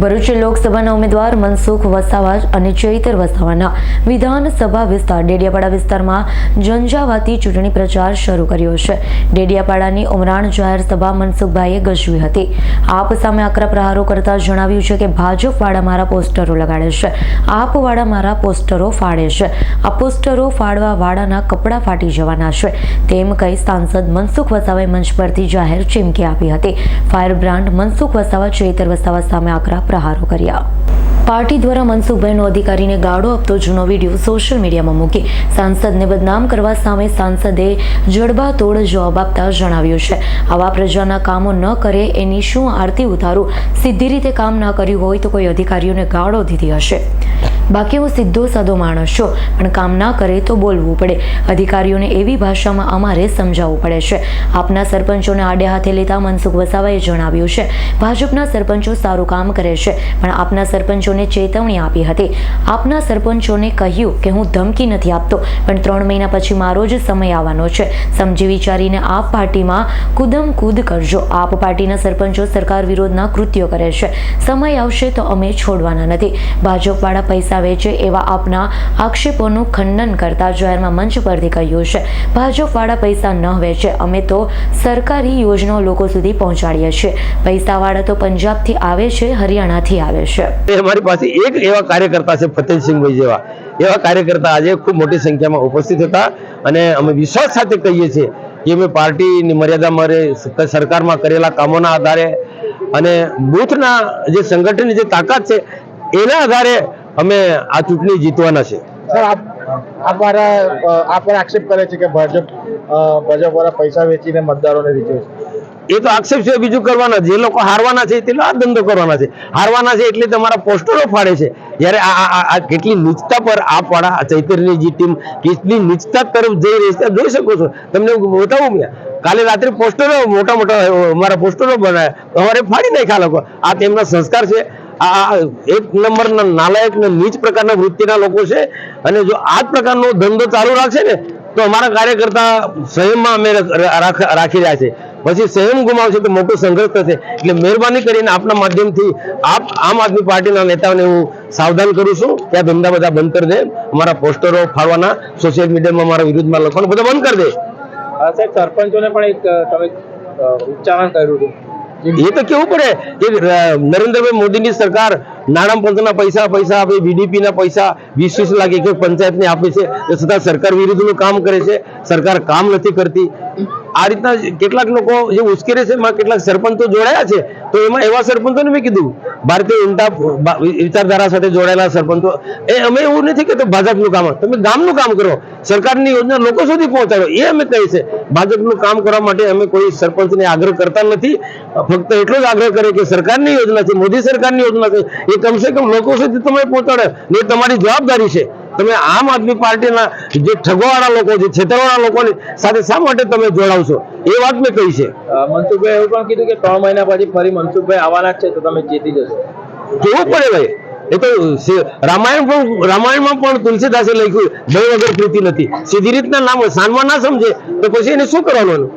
ભરૂચ લોકસભાના ઉમેદવાર મનસુખ વસાવા અને ચૈતર વસાવાના વિધાનસભા વિસ્તાર ડેડિયાપાડા વિસ્તારમાં ઝંઝાવાતી ચૂંટણી પ્રચાર શરૂ કર્યો છે. ડેડિયાપાડાની ઉમરાણ જાહેર સભા મનસુખભાઈએ ગજવી હતી. આપ સામે આકરા પ્રહારો કરતા જણાવ્યું છે કે ભાજપવાળા મારા પોસ્ટરો લગાડે છે. આપવાળા મારા પોસ્ટરો ફાડે છે. આ પોસ્ટરો ફાડવા વાળાના કપડાં ફાટી જવાના છે. તેમ કહી સાંસદ મનસુખ વસાવાએ મંચ પરથી જાહેર ચીમકી આપી હતી. ફાયર બ્રાન્ડ મનસુખ વસાવા, ચૈતર વસાવા સામે આકરા પ્રહારો કર્યા. પાર્ટી દ્વારા મનસુખભાઈનો અધિકારીને ગાળો આપતો જૂનો વીડિયો સોશિયલ મીડિયામાં મૂકી સાંસદને બદનામ કરવા સામે સાંસદે જડબાતોડ જવાબ આપતા જણાવ્યું છે. આવા પ્રજાના કામો ન કરે એની શું આરતી ઉતારું? સીધી રીતે કામ ન કર્યું હોય તો કોઈ અધિકારીઓને ગાળો દીધી હશે. બાકી હું સીધો સાદો માણસ છું. પણ કામ ના કરે તો બોલવું પડે. અધિકારીઓને એવી ભાષામાં અમારે સમજાવવું પડે છે. આપના સરપંચોને આડે હાથે લેતા મનસુખ વસાવાએ જણાવ્યું છે. ભાજપના સરપંચો સારું કામ કરે છે, પણ આપના સરપંચોને ચેતવણી આપી હતી. આપના સરપંચોને કહ્યું કે હું ધમકી નથી આપતો, પણ ત્રણ મહિના પછી મારો જ સમય આવવાનો છે. સમજી વિચારીને આપ પાર્ટીમાં કુદમ કૂદ કરજો. આપ પાર્ટીના સરપંચો સરકાર વિરોધના કૃત્યો કરે છે. સમય આવશે તો અમે છોડવાના નથી. ભાજપવાળા પૈસા વેચે એવા આપના આક્ષેપોનું ખંડન કરતા જાહેરમાં મંચ પરથી કહ્યું છે, ભાજપવાળા પૈસા ન વેચે, અમે તો સરકારી યોજનાઓ લોકો સુધી પહોંચાડીએ છીએ. પૈસાવાળા તો પંજાબથી આવે છે, હરિયાણાથી આવે છે. અમારી પાસે એક એવા કાર્યકર્તા છે, ફતેહસિંહભાઈ જેવા. એવા કાર્યકર્તા આજે ખૂબ મોટી સંખ્યામાં ઉપસ્થિત હતા અને અમે વિશ્વાસ સાથે કહીએ છીએ કે અમે પાર્ટીની મર્યાદા મારે સરકારમાં કરેલા કામોના આધારે અને બૂથના જે સંગઠનની જે તાકાત છે, એના આધારે અમે આ ચૂંટણી જીતવાના છે. સર આપ આપ મારા આપ પર આક્ષેપ કરે છે કે ભાજપ ભાજપ વાળા પૈસા વેચીને મતદારોને રીઝવે છે. એ તો આક્ષેપ છે બીજું કરવાના. જે લોકો હારવાના છે તે આ ધંધો કરવાના છે. હારવાના છે એટલે તમારા પોસ્ટરો ફાડે છે. જ્યારે આ કેટલી નીચતા પર આ વાળા ચૈતરની જે ટીમ કેટલી નીચતા તરફ જઈ રહી છે જોઈ શકો છો. તમને બતાવું મેં કાલે રાત્રે પોસ્ટરો મોટા મોટા અમારા પોસ્ટરો બનાવ્યા અમારે ફાડી નાખ્યા લોકો. આ તેમના સંસ્કાર છે. આ એક નંબરના નાલાયક ને નીચ પ્રકારના વૃત્તિના લોકો છે. અને જો આ જ પ્રકારનો ધંધો ચાલુ રાખશે ને, તો અમારા કાર્યકર્તા સંયમમાં અમે રાખી રહ્યા છે. પછી સંયમ ગુમાવશે તો મોટો સંઘર્ષ થશે. એટલે મહેરબાની કરીને આપના માધ્યમથી આપ, આમ આદમી પાર્ટીના નેતાઓને હું સાવધાન કરું છું કે આ ધંધા બધા બંધ કરી દે. અમારા પોસ્ટરો ફાળવાના સોશિયલ મીડિયામાં અમારા વિરુદ્ધમાં લખવાનું બધા બંધ કરી દે. સાહેબ, સરપંચોને પણ એક તમે ઉચ્ચારણ કર્યું હતું. એ તો કેવું પડે? કે નરેન્દ્રભાઈ મોદીની સરકાર નાણાં પંચના પૈસા પૈસા આપે બીડીપી ના પૈસા, વીસ વીસ લાખ એક પંચાયતને આપે છે. એ છતાં સરકાર વિરુદ્ધનું કામ કરે છે. સરકાર કામ નથી કરતી. આ રીતના કેટલાક લોકો જે ઉશ્કેરે છે, એમાં કેટલાક સરપંચો જોડાયા છે. તો એમાં એવા સરપંચોને મેં કીધું, ભારતીય ઉમટા વિચારધારા સાથે જોડાયેલા સરપંચો, એ અમે એવું નથી કે ભાજપનું કામ, તમે ગામનું કામ કરો, સરકારની યોજના લોકો સુધી પહોંચાડો. એ અમે કહીએ છે. ભાજપનું કામ કરવા માટે અમે કોઈ સરપંચને આગ્રહ કરતા નથી. ફક્ત એટલો જ આગ્રહ કરે કે સરકારની યોજના છે, મોદી સરકારની યોજના છે, એ કમસે કમ લોકો સુધી તમે પહોંચાડે. એ તમારી જવાબદારી છે. તમે આમ આદમી પાર્ટીના જે ઠગોવાળા લોકો છે, છેતરવાળા લોકોની સાથે શા માટે તમે જોડાવશો? એ વાત મેં કહી છે. મનસુખભાઈ એવું પણ કીધું કે ત્રણ મહિના પછી ફરી મનસુખભાઈ આવવાના છે તો તમે જીતી જશો. કેવું પડે ભાઈ. એ તો રામાયણ પણ રામાયણમાં પણ તુલસીદાસે લખ્યું ભય વગર પ્રીતિ નથી. સીધી રીતના નામ સાનમાં ના સમજે તો પછી એને શું કરવાનું?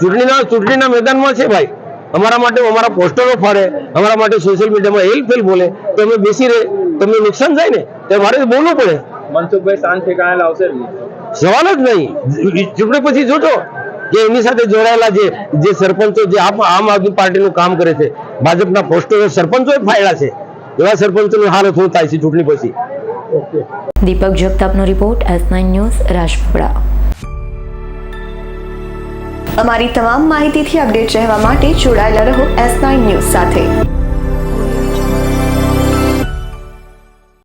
ચૂંટણીના ચૂંટણીના મેદાનમાં છે ભાઈ. અમારા માટે અમારા પોસ્ટરો ફાડે અમારા માટે સોશિયલ મીડિયામાં હેલ ફેલ બોલે તો અમે બેસી રહે તમને નુકસાન થાય ને? તો મારે બોલવું પડે. મનસુખભાઈ શાંત ઠેકાણે લાવશે સવાલ જ નહીં. ચૂંટણી પછી જોજો. કે એની સાથે જોડાયેલા છે જે સરપંચો જે આમ આમ આદમી પાર્ટીનું કામ કરે છે ભાજપના પોસ્ટરો સરપંચો ફાયડા છે. એવા સરપંચોનું હાલત શું થાય છે ચૂંટણી પછી? Deepak જગતાપનો report S nine news Rajpipla. અમારી તમામ માહિતીથી અપડેટ રહેવા માટે જોડાયેલા રહો એસ નાઇન ન્યૂઝ સાથે.